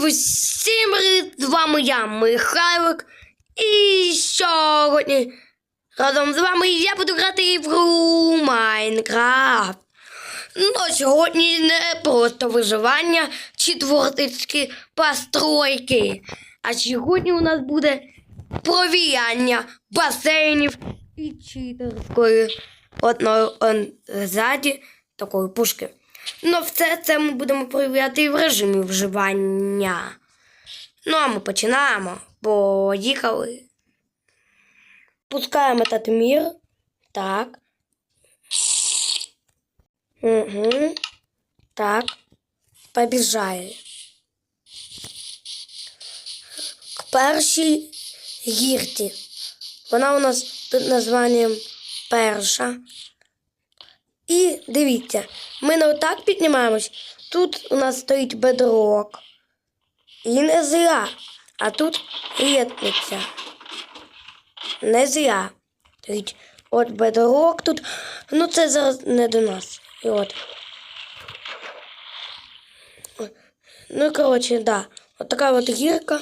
привіт! З вами я, Михайлик. І сьогодні разом з вами я буду грати в гру Майнкрафт. Ну, сьогодні не просто виживання чи творчі постройки. А сьогодні у нас буде провіяння басейнів і читерської одної он, ззаді такої пушки. Ну, все це ми будемо перевіряти і в режимі вживання. Ну, а ми починаємо. Поїхали. Пускаємо этот мір. Так. Угу. Так. Побіжали. К першій гірці. Вона у нас під названням перша. І дивіться, ми не отак піднімаємось. Тут у нас стоїть бедрок. І не зря. А тут рітниця. Не зря. Стоїть от бедрок тут. Ну це зараз не до нас. І от. Ну коротше, да. От така от гірка.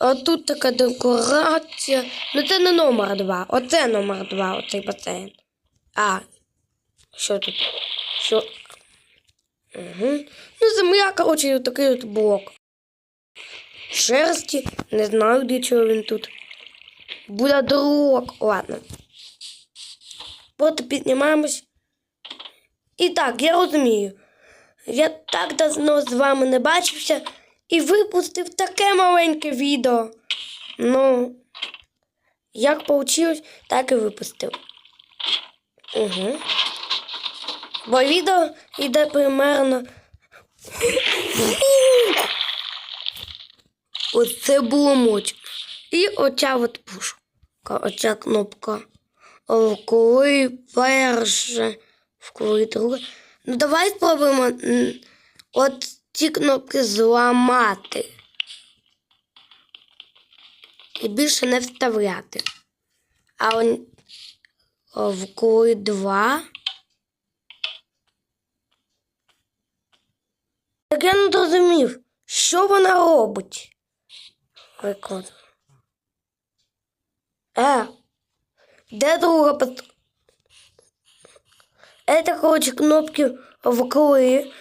А тут така декорація. Ну це не номер два. Оце номер два, оцей басейн. А, що тут? Що? Угу. Ну, земля, коротше, такий от блок. Шерсті, не знаю, для чого він тут. Буде дрок. Ладно. От піднімаємось. І так, я розумію. Я так давно з вами не бачився і випустив таке маленьке відео. Ну, як вийшло, так і випустив. Угу. Бо відео йде примерно. Оце було мощно. І оця от пушка, оця кнопка. Коли перше, коли друге. Ну давай спробуємо от ці кнопки зламати. І більше не вставляти. А он, коли два. Не зрозумів, що вона робить. Приклад. Е, де друга пат... Это, короче, кнопки вкли.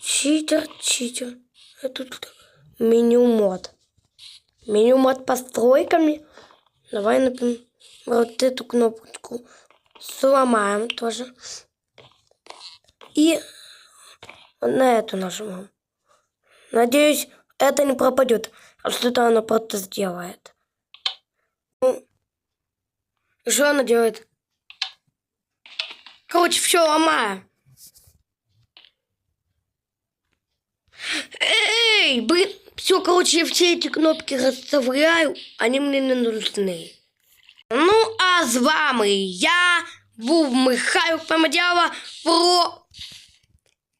Читер, читер. Это тут меню мод. Меню мод постройками. Давай, например, вот эту кнопочку сломаем тоже. И на эту нажмем. Надеюсь, это не пропадет, а что-то она просто сделает. Ну, что она делает? Короче, все ломаю. Эй, блин, все, короче, я все эти кнопки расставляю, они мне не нужны. Ну, а з вами я був Михайло Помадява про.